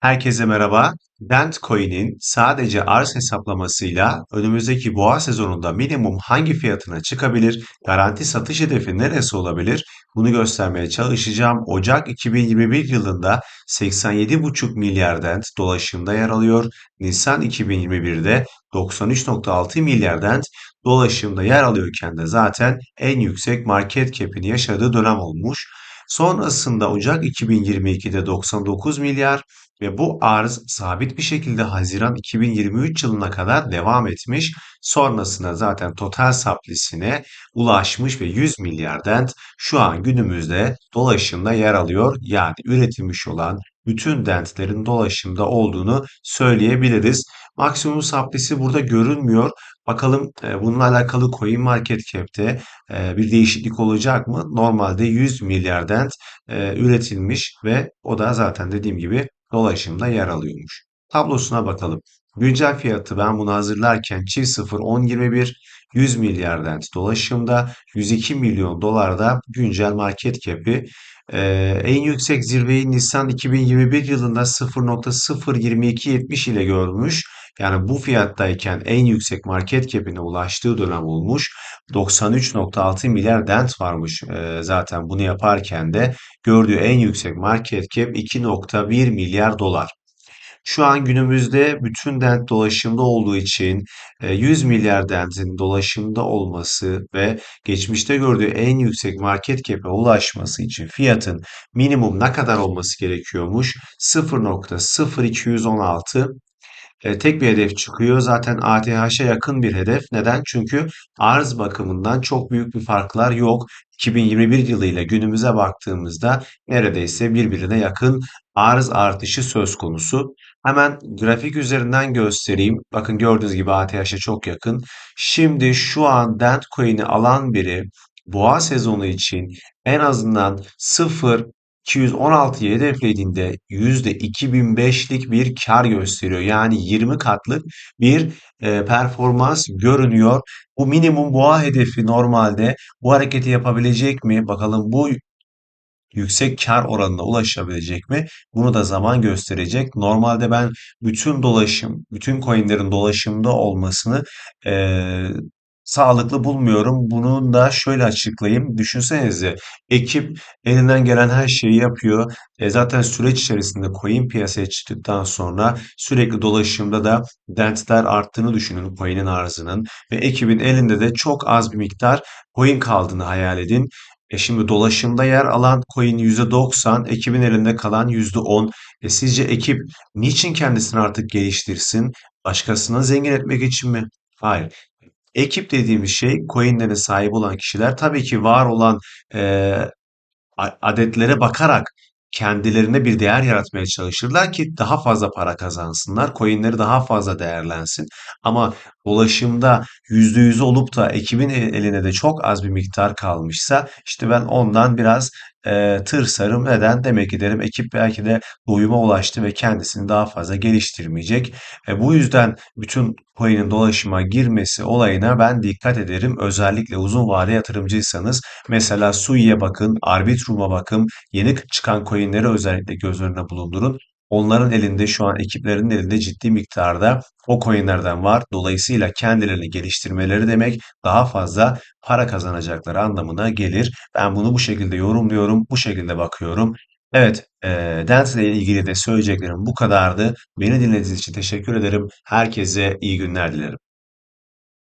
Herkese merhaba. Dentcoin'in sadece arz hesaplamasıyla önümüzdeki boğa sezonunda minimum hangi fiyatına çıkabilir, garanti satış hedefi neresi olabilir? Bunu göstermeye çalışacağım. Ocak 2021 yılında 87,5 milyar dent dolaşımda yer alıyor. Nisan 2021'de 93,6 milyar dent dolaşımda yer alıyorken de zaten en yüksek market cap'ini yaşadığı dönem olmuş. Sonrasında Ocak 2022'de 99 milyar, ve bu arz sabit bir şekilde Haziran 2023 yılına kadar devam etmiş. Sonrasında zaten total supply'sine ulaşmış ve 100 milyar dent şu an günümüzde dolaşımda yer alıyor. Yani üretilmiş olan bütün dentlerin dolaşımda olduğunu söyleyebiliriz. Maksimum supply'si burada görünmüyor. Bakalım e, bununla alakalı CoinMarketCap'te e, bir değişiklik olacak mı? Normalde 100 milyar dent e, üretilmiş ve o da zaten dediğim gibi dolaşımda yer alıyormuş. Tablosuna bakalım. Güncel fiyatı ben bunu hazırlarken çift 0 10.21 100 milyar dent dolaşımda 102 milyon dolarda güncel market cap'i ee, en yüksek zirveyi Nisan 2021 yılında 0.02270 ile görmüş. Yani bu fiyattayken en yüksek market cap'ine ulaştığı dönem olmuş. 93.6 milyar dent varmış ee, zaten bunu yaparken de gördüğü en yüksek market cap 2.1 milyar dolar. Şu an günümüzde bütün dent dolaşımda olduğu için 100 e, milyar dentin dolaşımda olması ve geçmişte gördüğü en yüksek market cap'e ulaşması için fiyatın minimum ne kadar olması gerekiyormuş? 0.0216 e, tek bir hedef çıkıyor. Zaten ATH'e yakın bir hedef. Neden? Çünkü arz bakımından çok büyük bir farklar yok. 2021 yılıyla günümüze baktığımızda neredeyse birbirine yakın arz artışı söz konusu. Hemen grafik üzerinden göstereyim. Bakın gördüğünüz gibi ATH'e çok yakın. Şimdi şu an Dent Coin'i alan biri boğa sezonu için en azından 0 216'yı hedeflediğinde %2005'lik bir kar gösteriyor. Yani 20 katlık bir e, performans görünüyor. Bu minimum boğa hedefi normalde bu hareketi yapabilecek mi? Bakalım bu yüksek kar oranına ulaşabilecek mi? Bunu da zaman gösterecek. Normalde ben bütün dolaşım, bütün coinlerin dolaşımda olmasını e, sağlıklı bulmuyorum. Bunu da şöyle açıklayayım. Düşünsenize ekip elinden gelen her şeyi yapıyor. E zaten süreç içerisinde coin piyasaya çıktıktan sonra sürekli dolaşımda da dentler arttığını düşünün coin'in arzının ve ekibin elinde de çok az bir miktar coin kaldığını hayal edin. E şimdi dolaşımda yer alan coin %90, ekibin elinde kalan %10. E sizce ekip niçin kendisini artık geliştirsin? Başkasını zengin etmek için mi? Hayır. Ekip dediğimiz şey coinlere sahip olan kişiler tabii ki var olan e, adetlere bakarak kendilerine bir değer yaratmaya çalışırlar ki daha fazla para kazansınlar, coinleri daha fazla değerlensin. Ama dolaşımda %100 olup da ekibin eline de çok az bir miktar kalmışsa işte ben ondan biraz e, tırsarım. Neden? Demek ki derim ekip belki de doyuma ulaştı ve kendisini daha fazla geliştirmeyecek. E, bu yüzden bütün coin'in dolaşıma girmesi olayına ben dikkat ederim. Özellikle uzun vade yatırımcıysanız mesela Sui'ye bakın, Arbitrum'a bakın, yeni çıkan coin'leri özellikle göz önüne bulundurun. Onların elinde şu an ekiplerinin elinde ciddi miktarda o coinlerden var. Dolayısıyla kendilerini geliştirmeleri demek daha fazla para kazanacakları anlamına gelir. Ben bunu bu şekilde yorumluyorum, bu şekilde bakıyorum. Evet, e, Dance ile ilgili de söyleyeceklerim bu kadardı. Beni dinlediğiniz için teşekkür ederim. Herkese iyi günler dilerim.